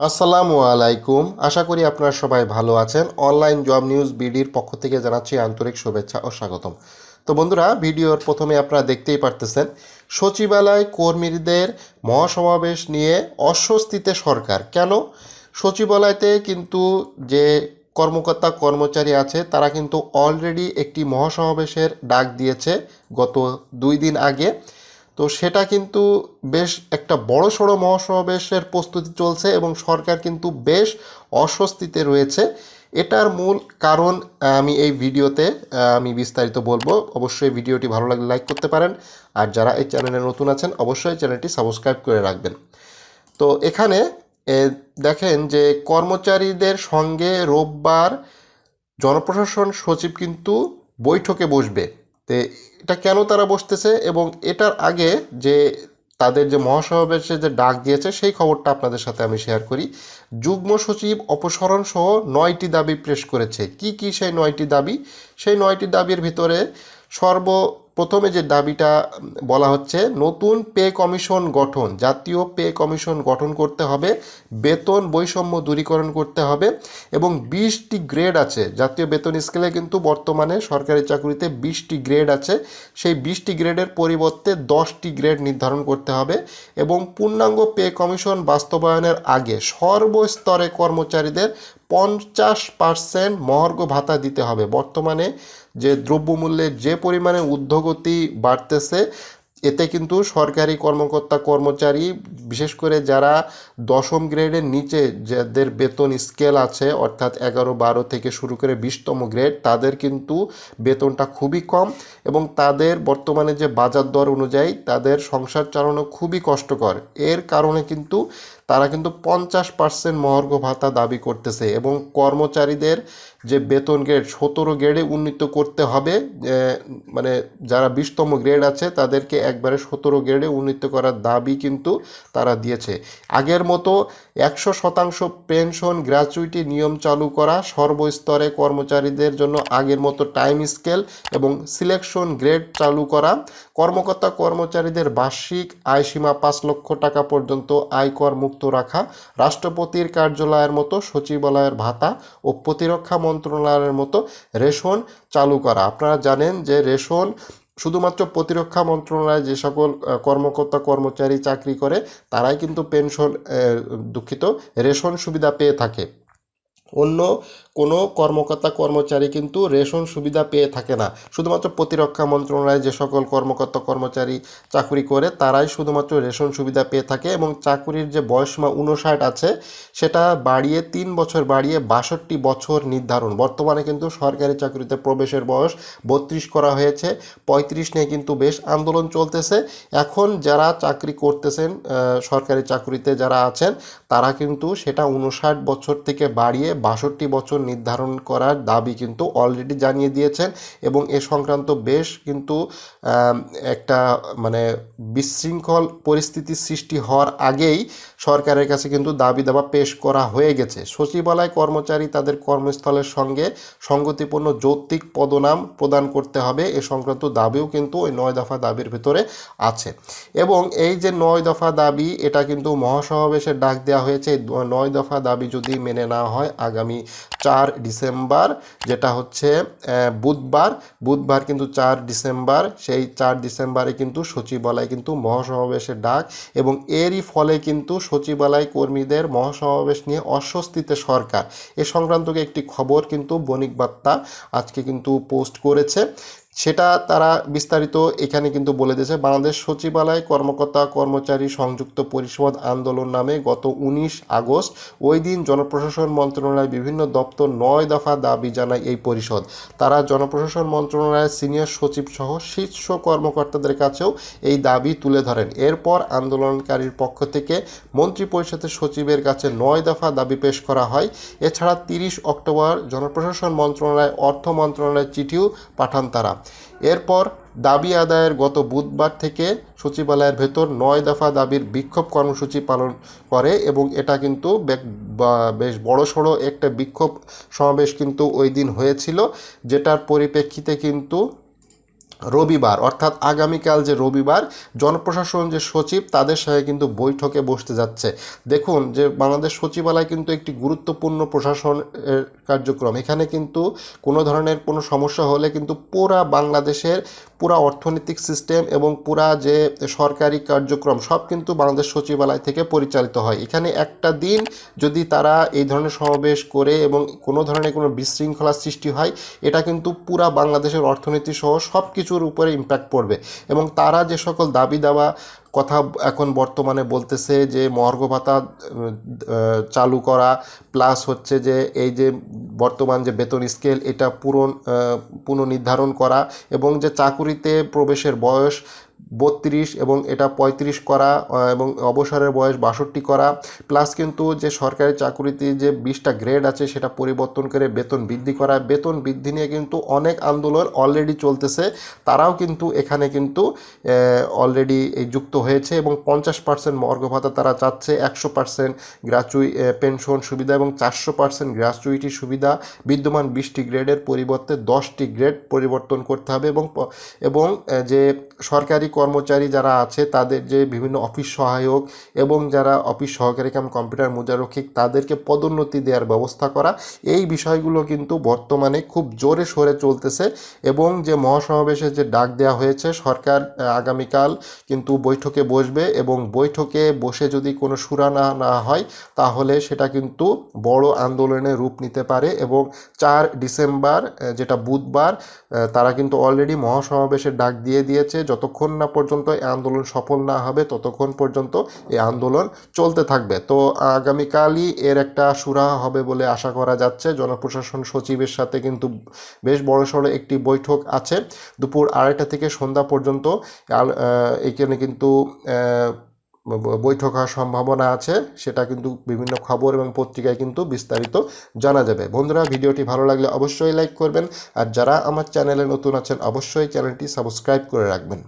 আসসালামু আলাইকুম। আশা করি আপনারা সবাই ভালো আছেন। অনলাইন জব নিউজ বিডির পক্ষ থেকে জানাচ্ছি আন্তরিক শুভেচ্ছা ও স্বাগতম। তো বন্ধুরা, ভিডিওর প্রথমে আপনারা দেখতেই পারতেছেন, সচিবালয় কর্মীদের মহাসমাবেশ নিয়ে অস্বস্তিতে সরকার। কেন? সচিবালয়তে কিন্তু যে কর্মকর্তা, কর্মচারী আছে, তারা কিন্তু অলরেডি একটি মহাসমাবেশের ডাক দিয়েছে গত দুই দিন আগে। তো সেটা কিন্তু বেশ একটা বড় সড়ো মহাসমাবেশের প্রস্তুতি চলছে এবং সরকার কিন্তু বেশ অস্বস্তিতে রয়েছে। এটার মূল কারণ আমি এই ভিডিওতে আমি বিস্তারিত বলব। অবশ্যই ভিডিওটি ভালো লাগলে লাইক করতে পারেন। আর যারা এই চ্যানেলে নতুন আছেন, অবশ্যই চ্যানেলটি সাবস্ক্রাইব করে রাখবেন। তো এখানে দেখেন যে কর্মচারীদের সঙ্গে রোববার জনপ্রশাসন সচিব কিন্তু বৈঠকে বসবে। তো এটা কেন তারা বসতেছে এবং এটার আগে যে তাদের যে মহাসমাবেশে যে ডাক দিয়েছে, সেই খবরটা আপনাদের সাথে আমি শেয়ার করি। যুগ্ম সচিব অপসারণ সহ নয়টি দাবি পেশ করেছে। কি কি সেই নয়টি দাবি? সেই নয়টি দাবির ভিতরে সর্ব প্রথমে যে দাবিটা বলা হচ্ছে, নতুন পে কমিশন গঠন, জাতীয় পে কমিশন গঠন করতে হবে, বেতন বৈষম্য দূরীকরণ করতে হবে এবং বিশটি গ্রেড আছে। জাতীয় বেতন স্কেলে কিন্তু বর্তমানে সরকারি চাকরিতে বিশটি গ্রেড আছে। সেই বিশটি গ্রেডের পরিবর্তে দশটি গ্রেড নির্ধারণ করতে হবে এবং পূর্ণাঙ্গ পে কমিশন বাস্তবায়নের আগে সর্বস্তরে কর্মচারীদের পঞ্চাশ পার্সেন্ট মহার্ঘ ভাতা দিতে হবে। বর্তমানে যে দ্রব্যমূল্যের যে পরিমাণে ঊর্ধ্বগতি বাড়তেছে, এতে কিন্তু সরকারি কর্মকর্তা, কর্মচারী, বিশেষ করে যারা দশম গ্রেডের নিচে, যাদের বেতন স্কেল আছে, অর্থাৎ এগারো, বারো থেকে শুরু করে বিশতম গ্রেড, তাদের কিন্তু বেতনটা খুবই কম এবং তাদের বর্তমানে যে বাজার দর অনুযায়ী তাদের সংসার চালানো খুবই কষ্টকর। এর কারণে কিন্তু তারা কিন্তু পঞ্চাশ পার্সেন্ট মহার্ঘ ভাতা দাবি করতেছে এবং কর্মচারীদের যে বেতন গ্রেড সতেরো গ্রেডে উন্নীত করতে হবে মানে যারা বিশতম গ্রেড আছে তাদেরকে একবারে সতেরো গ্রেডে উন্নীত করার দাবি কিন্তু তারা দিয়েছে। আগের মতো একশো শতাংশ পেনশন গ্র্যাচুইটি নিয়ম চালু করা সর্বস্তরে কর্মচারীদের জন্য আগের মতো টাইম স্কেল এবং সিলেকশন গ্রেড চালু করা, কর্মকর্তা কর্মচারীদের বার্ষিক আয়সীমা পাঁচ লক্ষ টাকা পর্যন্ত আয়কর মুক্ত রাখা, রাষ্ট্রপতির কার্যালয়ের মতো সচিবালয়ের ভাতা ও প্রতিরক্ষা মন্ত্রণালয়ের মতো রেশন চালু করা। আপনারা জানেন যে রেশন শুধুমাত্র প্রতিরক্ষা মন্ত্রণালয়ে যে সকল কর্মকর্তা, কর্মচারী চাকরি করে, তারাই কিন্তু পেনশন দুঃখিত, রেশন সুবিধা পেয়ে থাকে। অন্য কোনো কর্মকর্তা, কর্মচারী কিন্তু রেশন সুবিধা পেয়ে থাকে না। শুধুমাত্র প্রতিরক্ষা মন্ত্রণালয়ে যে সকল কর্মকর্তা, কর্মচারী চাকরি করে, তারাই শুধুমাত্র রেশন সুবিধা পেয়ে থাকে এবং চাকরির যে বয়সীমা উনষাট আছে, সেটা বাড়িয়ে তিন বছর বাড়িয়ে বাষট্টি বছর নির্ধারণ। বর্তমানে কিন্তু সরকারি চাকরিতে প্রবেশের বয়স বত্রিশ করা হয়েছে, পঁয়ত্রিশ নিয়ে কিন্তু বেশ আন্দোলন চলতেছে। এখন যারা চাকরি করতেছেন সরকারি চাকরিতে যারা আছেন, তারা কিন্তু সেটা উনষাট বছর থেকে বাড়িয়ে বাষট্টি বছর নির্ধারণ করার দাবি কিন্তু অলরেডি জানিয়ে দিয়েছেন এবং এ সংক্রান্ত বেশ কিন্তু একটা মানে বিশৃঙ্খল পরিস্থিতি সৃষ্টি হওয়ার আগেই সরকারের কাছে কিন্তু দাবি দাবা পেশ করা হয়ে গেছে। সচিবালয় কর্মচারী তাদের কর্মস্থলের সঙ্গে সঙ্গতিপূর্ণ যৌক্তিক পদনাম প্রদান করতে হবে, এ সংক্রান্ত দাবিও কিন্তু ওই নয় দফা দাবির ভিতরে আছে। এবং এই যে নয় দফা দাবি, এটা কিন্তু মহাসমাবেশের ডাক দেওয়া হয়েছে নয় দফা দাবি যদি মেনে না হয় আগামী চার ডিসেম্বর, যেটা হচ্ছে বুধবার। বুধবার কিন্তু চার ডিসেম্বর, সেই চার ডিসেম্বরে কিন্তু সচিবালয় কিন্তু মহাসমাবেশের ডাক এবং এরই ফলে কিন্তু সচিবালয় কর্মীদের মহাসমাবেশ নিয়ে অস্বস্তিতে সরকার। এ সংক্রান্ত একটি খবর কিন্তু বণিক বার্তা আজকে কিন্তু পোস্ট করেছে। সেটা তারা বিস্তারিত এখানে কিন্তু বলে দিয়েছে। বাংলাদেশ সচিবালয় কর্মকর্তা কর্মচারী সংযুক্ত পরিষদ আন্দোলন নামে গত উনিশ আগস্ট ওই দিন জনপ্রশাসন মন্ত্রণালয় বিভিন্ন দপ্তর নয় দফা দাবি জানায় এই পরিষদ। তারা জনপ্রশাসন মন্ত্রণালয়ের সিনিয়র সচিব সহ শীর্ষ কর্মকর্তাদের কাছেও এই দাবি তুলে ধরেন। এরপর আন্দোলনকারীর পক্ষ থেকে মন্ত্রী পরিষদের সচিবের কাছে নয় দফা দাবি পেশ করা হয়। এছাড়া তিরিশ অক্টোবর জনপ্রশাসন মন্ত্রণালয় অর্থ মন্ত্রণালয়ের চিঠিও পাঠান তারা। এরপর দাবি আদায়ের গত বুধবার থেকে সচিবালয়ের ভেতর নয় দফা দাবির বিক্ষোভ কর্মসূচি পালন করে এবং এটা কিন্তু বেশ বড়সড় একটা বিক্ষোভ সমাবেশ কিন্তু ওই দিন হয়েছিল, যেটার পরিপ্রেক্ষিতে কিন্তু রবিবার, অর্থাৎ আগামীকাল যে রবিবার, জনপ্রশাসন যে সচিব, তাদের সঙ্গে কিন্তু বৈঠকে বসতে যাচ্ছে। দেখুন যে বাংলাদেশ সচিবালয় কিন্তু একটি গুরুত্বপূর্ণ প্রশাসন কার্যক্রম। এখানে কিন্তু কোনো ধরনের কোনো সমস্যা হলে কিন্তু পুরা বাংলাদেশের পুরা অর্থনৈতিক সিস্টেম এবং পুরা যে সরকারি কার্যক্রম, সব কিন্তু বাংলাদেশ সচিবালয় থেকে পরিচালিত হয়। এখানে একটা দিন যদি তারা এই ধরনের সমাবেশ করে এবং কোনো ধরনের কোনো বিশৃঙ্খলার সৃষ্টি হয়, এটা কিন্তু পুরা বাংলাদেশের অর্থনীতি সহ সব কিছুর উপরে ইম্প্যাক্ট পড়বে। এবং তারা যে সকল দাবি দাওয়া কথা এখন বর্তমানে বলতেছে যে মর্গ ভাতা চালু করা প্লাস হচ্ছে যে এই যে বর্তমান যে বেতন স্কেল এটা পূরণ পুনর্নির্ধারণ করা এবং যে চাকুরিতে প্রবেশের বয়স বত্রিশ এবং এটা পঁয়ত্রিশ করা আহ, এবং অবসরের বয়স বাষট্টি করা। প্লাস কিন্তু যে সরকারি চাকুরিতে যে বিশটা গ্রেড আছে সেটা পরিবর্তন করে বেতন বৃদ্ধি করা। বেতন বৃদ্ধি নিয়ে কিন্তু অনেক আন্দোলন অলরেডি চলতেছে। তারাও কিন্তু এখানে কিন্তু অলরেডি যুক্ত হয়েছে এবং পঞ্চাশ পার্সেন্ট মর্গ ভাতা তারা চাচ্ছে। একশো পার্সেন্ট গ্রাচুই পেনশন সুবিধা এবং চারশো পার্সেন্ট গ্রাচুইটি সুবিধা। বিদ্যমান বিশটি গ্রেডের পরিবর্তে দশটি গ্রেড পরিবর্তন করতে হবে এবং এবং যে সরকারি কর্মচারী যারা আছে, তাদের যে বিভিন্ন অফিস সহায়ক এবং যারা অফিস সহকারী কাম, কম্পিউটার মুদ্রারক্ষিক তাদেরকে পদোন্নতি দেওয়ার ব্যবস্থা করা, এই বিষয়গুলো কিন্তু বর্তমানে খুব জোরে সোরে চলতেছে এবং যে মহাসমাবেশে যে ডাক দেওয়া হয়েছে, সরকার আগামীকাল কিন্তু বৈঠকে বসবে এবং বৈঠকে বসে যদি কোনো সুরা না না হয়, তাহলে সেটা কিন্তু বড় আন্দোলনের রূপ নিতে পারে এবং চার ডিসেম্বর যেটা বুধবার তারা কিন্তু অলরেডি মহাসমাবেশের ডাক দিয়ে দিয়েছে। যতক্ষণ না পর্যন্ত এই আন্দোলন সফল না হবে, ততক্ষণ পর্যন্ত এই আন্দোলন চলতে থাকবে। তো আগামীকালই এর একটা সুরাহা হবে বলে আশা করা যাচ্ছে। জনপ্রশাসন সচিবের সাথে কিন্তু বেশ বড়সড় একটি বৈঠক আছে। দুপুর আড়াইটা থেকে সন্ধ্যা পর্যন্ত এখানে কিন্তু বৈঠক হওয়ার সম্ভাবনা আছে। সেটা কিন্তু বিভিন্ন খবর এবং পত্রিকায় কিন্তু বিস্তারিত জানা যাবে। বন্ধুরা, ভিডিওটি ভালো লাগলে অবশ্যই লাইক করবেন। আর যারা আমার চ্যানেলে নতুন আছেন, অবশ্যই চ্যানেলটি সাবস্ক্রাইব করে রাখবেন।